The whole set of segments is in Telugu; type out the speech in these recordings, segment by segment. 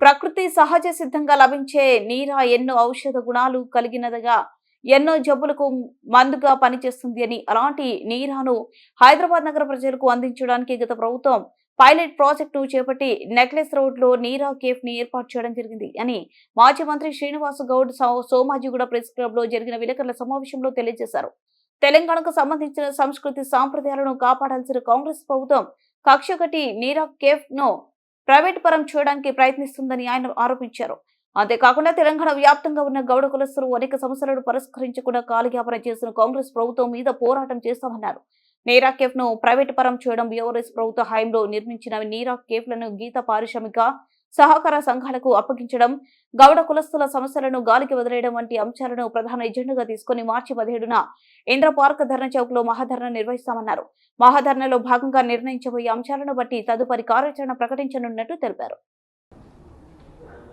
ప్రకృతి సహజ సిద్ధంగా లభించే నీర ఎన్నో ఔషధ గుణాలు కలిగినదిగా ఎన్నో జబ్బులకు మందుగా పనిచేస్తుంది అని అలాంటి నీరాను హైదరాబాద్ నగర ప్రజలకు అందించడానికి గత ప్రభుత్వం పైలట్ ప్రాజెక్టు చేపట్టి నెక్లెస్ రోడ్లో నీరా కేఫ్ని ఏర్పాటు చేయడం జరిగింది అని మాజీ మంత్రి శ్రీనివాస్ గౌడ్ సోమాజిగూడ ప్రెస్ క్లబ్లో జరిగిన విలేకరుల సమావేశంలో తెలియజేశారు. తెలంగాణకు సంబంధించిన సంస్కృతి సాంప్రదాయాలను కాపాడాల్సిన కాంగ్రెస్ ప్రభుత్వం కక్ష కట్టి నీరా కేఫ్ను ప్రైవేట్ పరం చేయడానికి ప్రయత్నిస్తుందని ఆయన ఆరోపించారు. అంతేకాకుండా తెలంగాణ వ్యాప్తంగా ఉన్న గౌడ కులస్తులు అనేక సమస్యలను పరిష్కరించకుండా కాలయాపన చేసిన కాంగ్రెస్ ప్రభుత్వం మీద పోరాటం చేస్తామన్నారు. నీరా కేఫ్ను ప్రైవేట్ పరం చేయడం బీఆర్ఎస్ ప్రభుత్వ హయాంలో నిర్మించిన నీరా కేఫ్లను గీత పారిశ్రామిక సహకార సంఘాలకు అప్పగించడం గౌడ కులస్తుల సమస్యలను గాలికి వదిలేయడం వంటి అంశాలను ప్రధాన ఎజెండాగా తీసుకుని మార్చి పదిహేడున ఇంద్ర పార్క్ ధర్నా చౌక్లో మహాధర్ణ నిర్వహిస్తామన్నారు. మహాధర్నాలో భాగంగా నిర్ణయించబోయే అంశాలను బట్టి తదుపరి కార్యాచరణ ప్రకటించనున్నట్టు తెలిపారు.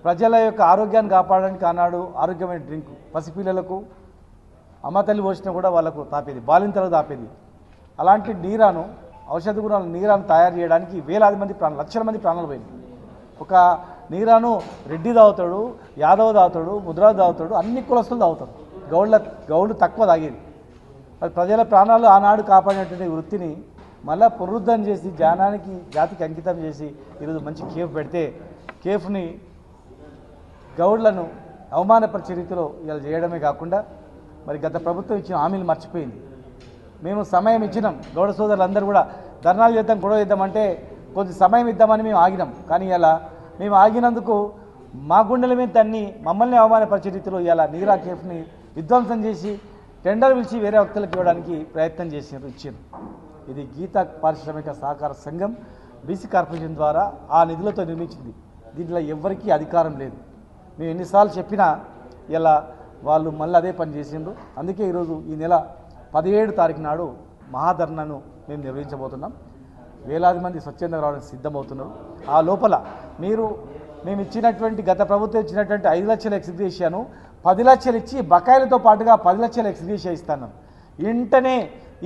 ప్రజల యొక్క ఆరోగ్యాన్ని కాపాడడానికి ఆనాడు ఆరోగ్యమైన డ్రింక్ పసిపిల్లలకు అమ్మ తల్లి పోసినా కూడా వాళ్ళకు తాపేది బాలింతలకు తాపేది. అలాంటి నీరాను ఔషధ గుణాల నీరాను తయారు చేయడానికి వేలాది మంది ప్రాణాలు లక్షల మంది ప్రాణాలు పోయింది ఒక నీరాను రెడ్డి తాగుతాడు యాదవ్ తాగుతాడు ముద్రా తాగుతాడు అన్ని కులస్తులు తాగుతారు. గౌళ్ళ గౌళ్ళు తక్కువ తాగేది. మరి ప్రజల ప్రాణాలు ఆనాడు కాపాడినటువంటి వృత్తిని మళ్ళా పునరుద్ధరణ చేసి జానానికి జాతికి అంకితం చేసి ఈరోజు మంచి కేఫ్ పెడితే కేఫ్ని గౌడ్లను అవమానపరిచే రీతిలో ఇలా చేయడమే కాకుండా మరి గత ప్రభుత్వం ఇచ్చిన హామీలు మర్చిపోయింది. మేము సమయం ఇచ్చినాం. గౌడ సోదరులందరూ కూడా ధర్నాలు చేద్దాం గొడవ చేద్దామంటే కొద్ది సమయం ఇద్దామని మేము ఆగినాం. కానీ ఇలా మేము ఆగినందుకు మా గుండెల మీద తన్ని మమ్మల్ని అవమానపరిచే రీతిలో ఇలా నీరా కేఫ్ని విధ్వంసం చేసి టెండర్ పిలిచి వేరే వ్యక్తులకు ఇవ్వడానికి ప్రయత్నం చేసారు ఇచ్చారు ఇది గీతా పారిశ్రామిక సహకార సంఘం బీసీ కార్పొరేషన్ ద్వారా ఆ నిధులతో నిర్మించింది. దీంట్లో ఎవ్వరికీ అధికారం లేదు. మేము ఎన్నిసార్లు చెప్పినా ఇలా వాళ్ళు మళ్ళీ అదే పని చేసిండ్రు అందుకే ఈరోజు ఈ నెల పదిహేడు తారీఖు నాడు మహాధర్నాను మేము నిర్వహించబోతున్నాం. వేలాది మంది స్వచ్ఛందంగా రావడానికి సిద్ధమవుతున్నారు. ఆ లోపల మీరు మేము ఇచ్చినటువంటి గత ప్రభుత్వం ఇచ్చినటువంటి ఐదు లక్షల ఎక్స్గ్రేషియాను పది లక్షలు ఇచ్చి బకాయిలతో పాటుగా పది లక్షల ఎక్స్గ్రేషియా ఇస్తాను. వెంటనే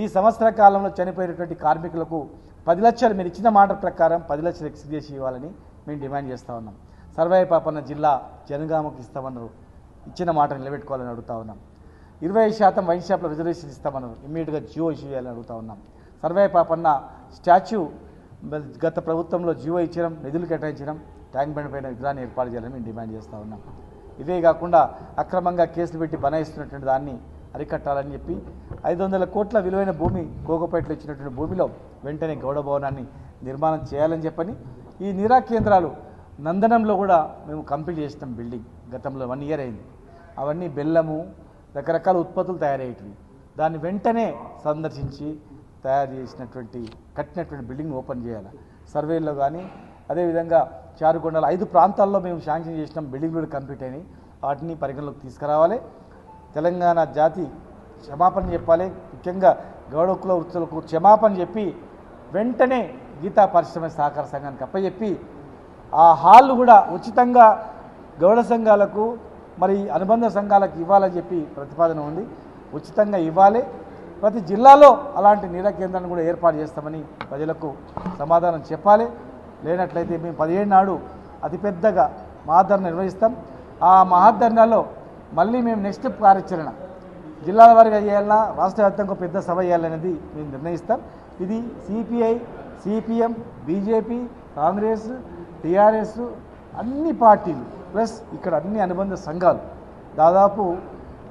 ఈ సంవత్సర కాలంలో చనిపోయినటువంటి కార్మికులకు పది లక్షలు మీరు ఇచ్చిన మాట ప్రకారం పది లక్షలు ఎక్స్గ్రేషియా ఇవ్వాలని మేము డిమాండ్ చేస్తూ ఉన్నాం. సర్వాయి పాపన్న జిల్లా జనగామకు ఇస్తామన్నారు. ఇచ్చిన మాట నిలబెట్టుకోవాలని అడుగుతా ఉన్నాం. ఇరవై శాతం వైన్ షాప్లో రిజర్వేషన్ ఇస్తామన్నారు. ఇమ్మీడియట్గా జియో ఇష్యూ చేయాలని అడుగుతా ఉన్నాం. సర్వే పాపన్న స్టాచ్యూ గత ప్రభుత్వంలో జీవో ఇచ్చడం నిధులు కేటాయించడం ట్యాంక్ బండ్ పైన విగ్రహాన్ని ఏర్పాటు చేయాలని మేము డిమాండ్ చేస్తూ ఉన్నాం. ఇవే కాకుండా అక్రమంగా కేసులు పెట్టి బనాయిస్తున్నటువంటి దాన్ని అరికట్టాలని చెప్పి ఐదు వందల కోట్ల విలువైన భూమి కోకపేటలో ఇచ్చినటువంటి భూమిలో వెంటనే గౌడ భవనాన్ని నిర్మాణం చేయాలని చెప్పని ఈ నిరా కేంద్రాలు నందనంలో కూడా మేము కంప్లీట్ చేసినాం బిల్డింగ్. గతంలో వన్ ఇయర్ అయింది. అవన్నీ బెల్లము రకరకాల ఉత్పత్తులు తయారయ్యేటివి. దాన్ని వెంటనే సందర్శించి తయారు చేసినటువంటి కట్టినటువంటి బిల్డింగ్ ఓపెన్ చేయాలి. సర్వేల్లో కానీ అదేవిధంగా చారుకొండల ఐదు ప్రాంతాల్లో మేము శాంక్షన్ చేసినాం బిల్డింగ్లు కూడా కంప్లీట్ అయినాయి. వాటిని పరిగణలోకి తీసుకురావాలి. తెలంగాణ జాతి క్షమాపణ చెప్పాలి. ముఖ్యంగా గౌడ కుల వృత్తులకు క్షమాపణ చెప్పి వెంటనే గీతా పరిశ్రమ సహకార సంఘానికి అప్పచెప్పి ఆ హాల్ కూడా ఉచితంగా గౌడ సంఘాలకు మరి అనుబంధ సంఘాలకు ఇవ్వాలని చెప్పి ప్రతిపాదన ఉంది. ఉచితంగా ఇవ్వాలి. ప్రతి జిల్లాలో అలాంటి నీడ కేంద్రాన్ని కూడా ఏర్పాటు చేస్తామని ప్రజలకు సమాధానం చెప్పాలి. లేనట్లయితే మేము పదిహేడు నాడు అతిపెద్దగా మహాధర్ణ నిర్వహిస్తాం. ఆ మహాధరణలో మళ్ళీ మేము నెక్స్ట్ కార్యాచరణ జిల్లాల వారిగా చేయాలన్నా రాష్ట్ర వ్యాప్తంగా పెద్ద సభ చేయాలనేది మేము నిర్ణయిస్తాం. ఇది CPI CPM BJP Congress TRS అన్ని పార్టీలు ప్లస్ ఇక్కడ అన్ని అనుబంధ సంఘాలు. దాదాపు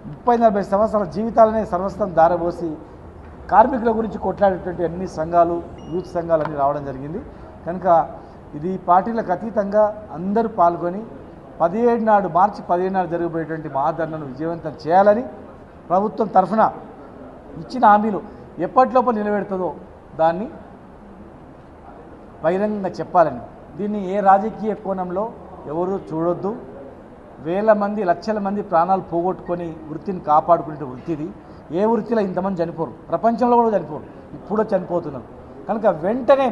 ముప్పై నలభై సంవత్సరాల జీవితాలనే సర్వస్వం దారబోసి కార్మికుల గురించి కొట్లాడేటువంటి అన్ని సంఘాలు యూత్ సంఘాలు అన్నీ రావడం జరిగింది. కనుక ఇది పార్టీలకు అతీతంగా అందరూ పాల్గొని పదిహేడు నాడు మార్చి పదిహేడు నాడు జరగబోయేటువంటి మహాధరణను విజయవంతం చేయాలని ప్రభుత్వం తరఫున ఇచ్చిన హామీలు ఎప్పటిలోపు నిలబెడుతుందో దాన్ని బహిరంగంగా చెప్పాలని. దీన్ని ఏ రాజకీయ కోణంలో ఎవరు చూడొద్దు. వేల మంది లక్షల మంది ప్రాణాలు పోగొట్టుకొని వృత్తిని కాపాడుకునే వృత్తిది ఏ వృత్తిలో ఇంతమంది చనిపోరు? ప్రపంచంలో కూడా చనిపోరు. ఇప్పుడు చనిపోతున్నారు. కనుక వెంటనే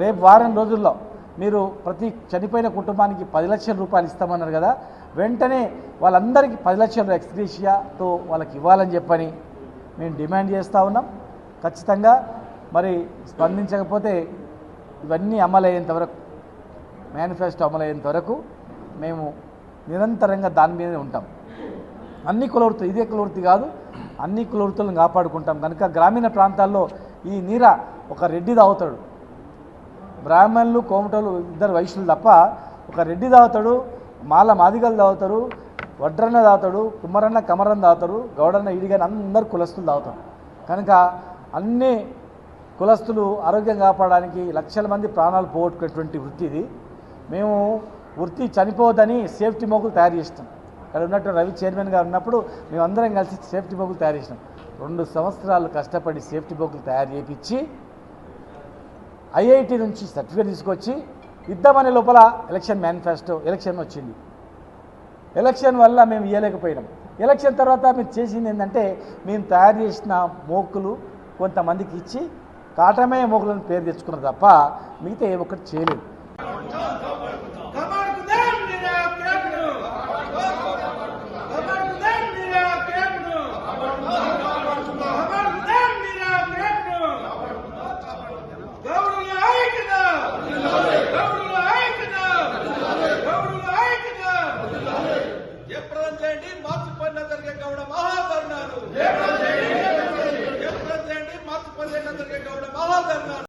రేపు వారం రోజుల్లో మీరు ప్రతి చనిపోయిన కుటుంబానికి పది లక్షల రూపాయలు ఇస్తామన్నారు కదా వెంటనే వాళ్ళందరికీ పది లక్షల ఎక్స్గ్రేషియాతో వాళ్ళకి ఇవ్వాలని చెప్పని మేము డిమాండ్ చేస్తూ ఉన్నాం. ఖచ్చితంగా మరి స్పందించకపోతే ఇవన్నీ అమలయ్యేంత వరకు మేనిఫెస్టో అమలయ్యేంత వరకు మేము నిరంతరంగా దాని మీదనే ఉంటాం. అన్ని కులవృత్తులు ఇదే కులవృత్తి కాదు అన్ని కులవృత్తులను కాపాడుకుంటాం. కనుక గ్రామీణ ప్రాంతాల్లో ఈ నీర ఒక రెడ్డి తాగుతాడు బ్రాహ్మణులు కోమటలు ఇద్దరు వైశ్యులు తప్ప ఒక రెడ్డి తాగుతాడు మాల మాదిగలు తాగుతారు వడ్రన్న తాగుతాడు కుమ్మరన్న కమరన్న తాగుతారు గౌడన్న ఇడిగని అందరు కులస్తులు తాగుతారు కనుక అన్ని కులస్తులు ఆరోగ్యం కాపాడడానికి లక్షల మంది ప్రాణాలు పోగొట్టుకునేటువంటి వృత్తి ఇది. మేము వృత్తి చనిపోదని సేఫ్టీ మోకులు తయారు చేస్తాం ఇక్కడ ఉన్నట్టు రవి చైర్మన్ గారు ఉన్నప్పుడు మేమందరం కలిసి సేఫ్టీ మోగులు తయారు చేసినాం. రెండు సంవత్సరాలు కష్టపడి సేఫ్టీ మోకులు తయారు చేయించి ఐఐటి నుంచి సర్టిఫికేట్ తీసుకొచ్చి ఇద్దామనే లోపల ఎలక్షన్ మేనిఫెస్టో ఎలక్షన్ వచ్చింది. ఎలక్షన్ వల్ల మేము ఇవ్వలేకపోయినాం ఎలక్షన్ తర్వాత మీరు చేసింది ఏంటంటే మేము తయారు చేసిన మోకులు కొంతమందికి ఇచ్చి కాటమయ్య మోకులను పేరు తెచ్చుకున్నారు తప్ప మిగతా ఏ ఒక్కటి చేయలేదు. that matter.